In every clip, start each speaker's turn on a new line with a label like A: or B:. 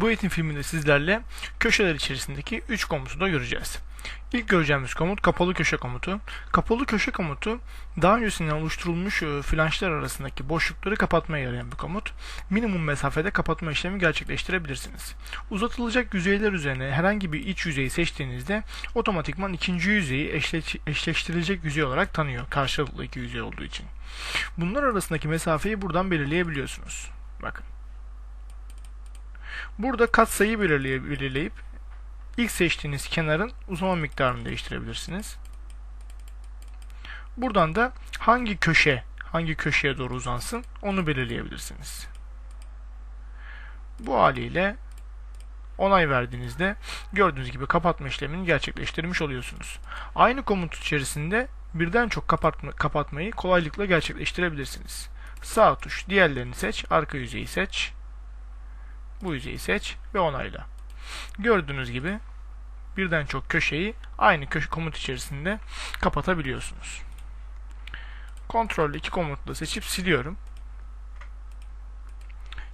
A: Bu eğitim filminde sizlerle köşeler içerisindeki 3 komutu da göreceğiz. İlk göreceğimiz komut kapalı köşe komutu. Kapalı köşe komutu daha öncesinden oluşturulmuş e, flanşlar arasındaki boşlukları kapatmaya yarayan bir komut. Minimum mesafede kapatma işlemi gerçekleştirebilirsiniz. Uzatılacak yüzeyler üzerine herhangi bir iç yüzeyi seçtiğinizde otomatikman ikinci yüzeyi eşleş, eşleştirilecek yüzey olarak tanıyor karşılıklı iki yüzey olduğu için. Bunlar arasındaki mesafeyi buradan belirleyebiliyorsunuz. Bakın. Burada katsayı belirleyip ilk seçtiğiniz kenarın uzama miktarını değiştirebilirsiniz. Buradan da hangi köşe, hangi köşeye doğru uzansın onu belirleyebilirsiniz. Bu haliyle onay verdiğinizde gördüğünüz gibi kapatma işlemini gerçekleştirmiş oluyorsunuz. Aynı komut içerisinde birden çok kapatma, kapatmayı kolaylıkla gerçekleştirebilirsiniz. Sağ tuş diğerlerini seç, arka yüzeyi seç, bu yüzeyi seç ve onayla. Gördüğünüz gibi birden çok köşeyi aynı köşe komut içerisinde kapatabiliyorsunuz. Kontrol iki komutla seçip siliyorum.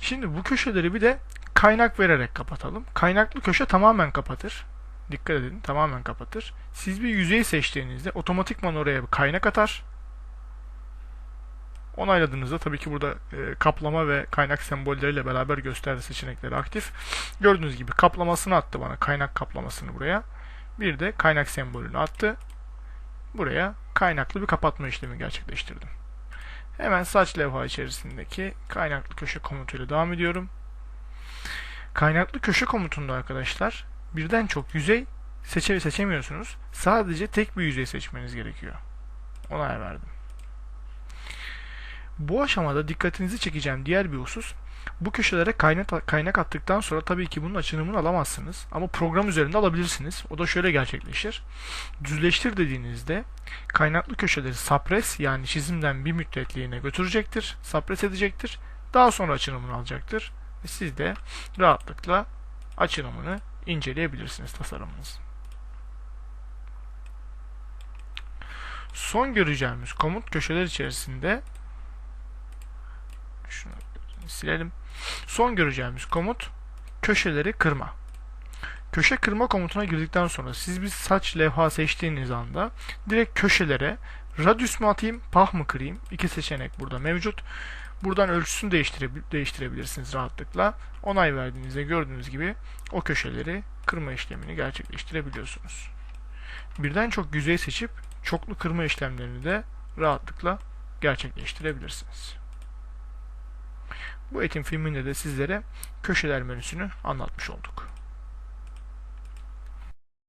A: Şimdi bu köşeleri bir de kaynak vererek kapatalım. Kaynaklı köşe tamamen kapatır. Dikkat edin tamamen kapatır. Siz bir yüzey seçtiğinizde otomatikman oraya bir kaynak atar. Onayladığınızda tabii ki burada e, kaplama ve kaynak sembolleriyle beraber gösterdi seçenekleri aktif. Gördüğünüz gibi kaplamasını attı bana. Kaynak kaplamasını buraya. Bir de kaynak sembolünü attı. Buraya kaynaklı bir kapatma işlemi gerçekleştirdim. Hemen saç levha içerisindeki kaynaklı köşe komutuyla devam ediyorum. Kaynaklı köşe komutunda arkadaşlar birden çok yüzey seçe seçemiyorsunuz. Sadece tek bir yüzey seçmeniz gerekiyor. Onay verdim. Bu aşamada dikkatinizi çekeceğim diğer bir husus bu köşelere kaynak, kaynak attıktan sonra tabii ki bunun açınımını alamazsınız ama program üzerinde alabilirsiniz. O da şöyle gerçekleşir. Düzleştir dediğinizde kaynaklı köşeleri sapres yani çizimden bir müddetliğine götürecektir, sapres edecektir. Daha sonra açınımını alacaktır ve siz de rahatlıkla açınımını inceleyebilirsiniz tasarımınız. Son göreceğimiz komut köşeler içerisinde şunu silelim. Son göreceğimiz komut köşeleri kırma. Köşe kırma komutuna girdikten sonra siz bir saç levha seçtiğiniz anda direkt köşelere radius mu atayım, pah mı kırayım? İki seçenek burada mevcut. Buradan ölçüsünü değiştire, değiştirebilirsiniz rahatlıkla. Onay verdiğinizde gördüğünüz gibi o köşeleri kırma işlemini gerçekleştirebiliyorsunuz. Birden çok yüzey seçip çoklu kırma işlemlerini de rahatlıkla gerçekleştirebilirsiniz. Bu eğitim filminde de sizlere köşeler menüsünü anlatmış olduk.